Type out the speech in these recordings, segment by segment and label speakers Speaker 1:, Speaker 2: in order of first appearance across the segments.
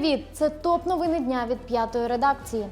Speaker 1: Привіт! Це топ новини дня від п'ятої редакції.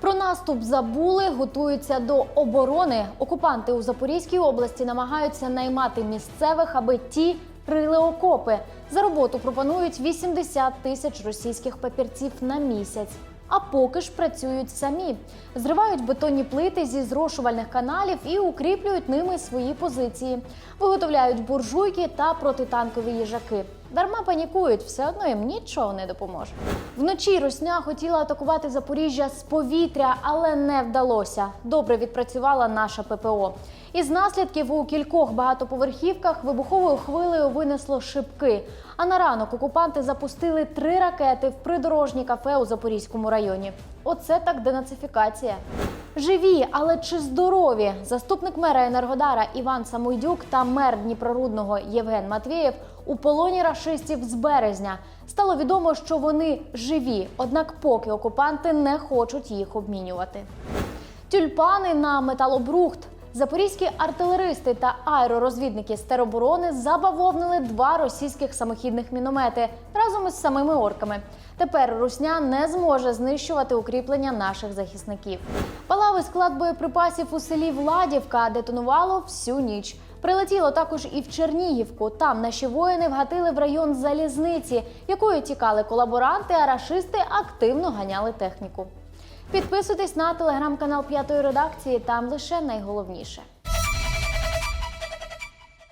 Speaker 1: Про наступ забули, готуються до оборони. Окупанти у Запорізькій області намагаються наймати місцевих, аби ті рили окопи. За роботу пропонують 80 тисяч російських папірців на місяць. А поки ж працюють самі, зривають бетонні плити зі зрошувальних каналів і укріплюють ними свої позиції. Виготовляють буржуйки та протитанкові їжаки. Дарма панікують, все одно їм нічого не допоможе. Вночі Русня хотіла атакувати Запоріжжя з повітря, але не вдалося. Добре відпрацювала наша ППО. Із наслідків у кількох багатоповерхівках вибуховою хвилею винесло шибки. А на ранок окупанти запустили три ракети в придорожнє кафе у Запорізькому районі. Оце так денацифікація. Живі, але чи здорові? Заступник мера Енергодара Іван Самойдюк та мер Дніпрорудного Євген Матвєєв у полоні рашистів з березня. Стало відомо, що вони живі, однак поки окупанти не хочуть їх обмінювати. Тюльпани на металобрухт. Запорізькі артилеристи та аеророзвідники з тероборони забавовнили два російських самохідних міномети разом із самими орками. Тепер Русня не зможе знищувати укріплення наших захисників. Палавий склад боєприпасів у селі Владівка детонувало всю ніч. Прилетіло також і в Чернігівку. Там наші воїни вгатили в район залізниці, якою тікали колаборанти, а рашисти активно ганяли техніку. Підписуйтесь на телеграм-канал п'ятої редакції. Там лише найголовніше.